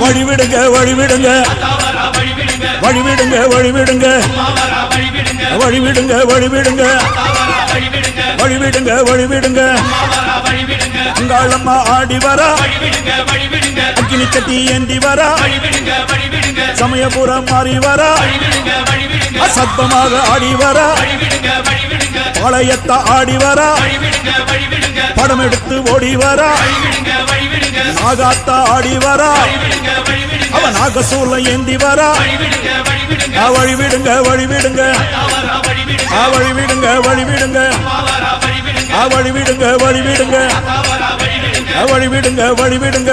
வழிவிடுங்க வழிவிடுங்க. வழிவிடுங்க வழிவிடுங்க. வழிவிடுங்க வழிவிடுங்க. வழிவிடுங்க வழிவிடுங்க. அங்காளம்மா ஆடி வர. அக்கினி கட்டி ஏந்தி வர. சமயபுரம் மாறி வர. அசத்தமாக ஆடி வர. பாளையத்த ஆடி வர. படம் எடுத்து ஓடி வர. நாகாத்தா ஆடி வரா. அவ நாகசூல ஏந்தி வரா. ஆ, வழி விடுங்க வழி விடுங்க ஆ, வழி விடுங்க வழி விடுங்க ஆ, வழி விடுங்க வழி விடுங்க ஆ, வழி விடுங்க வழி விடுங்க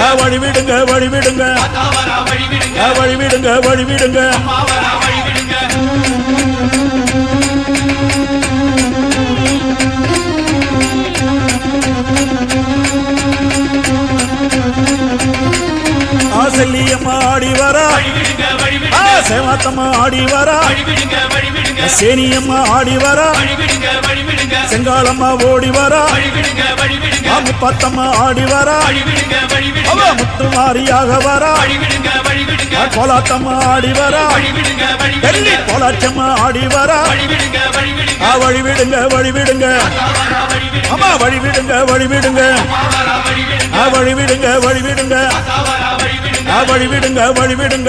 வழிவிடுங்க. வழிவிடுங்க வழிவிடுங்க. வழிவிடுங்க. ஆசல்லியம்மா ஆடி வரா. சேவாத்தம்மா ஆடி வரா. சேனியம்மா ஆடி வரா. செங்காலம்மா ஓடி வரா. முப்பத்தம்மா ஆடி வரா. அவ முத்து மாரியாக வரா கோலாத்தம்மா ஆடி வரா. டெல்லி கோலாச்சம்மா ஆடி வரா. வழிவிடுங்க வழிவிடுங்க. அம்மா வழிவிடுங்க வழிவிடுங்க. வழிவிடுங்க வழிவிடுங்க. வழிவிடுங்க வழிவிடுங்க.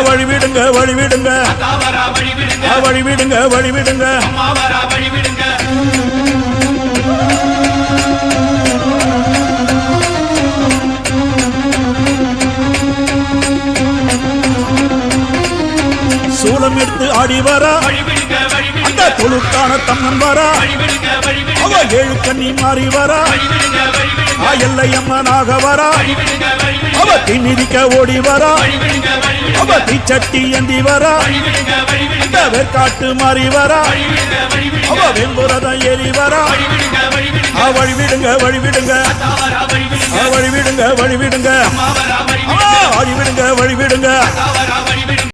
வழிவிடுங்க வழிவிடுங்க வழிவிடுங்க. வழிவிடுங்க வழிவிடுங்க. சூளம் எடுத்து ஆடி வரா. அந்த தொழுக்கான தம்மன் வரா. அவ ஏழு கண்ணி மாறி வரா. எல்லையம்மனாக வரா. அவ தீமிதிக்க ஓடி வரா. அவ தீச்சட்டி ஏந்தி வரா. இந்த வெற்காட்டு மாறி வரா அவ வெம்புரதம் ஏறி வரா. ஆ வழி விடுங்க வழி விடுங்க ஆ வழி விடுங்க வழி விடுங்க வழி விடுங்க வழி விடுங்க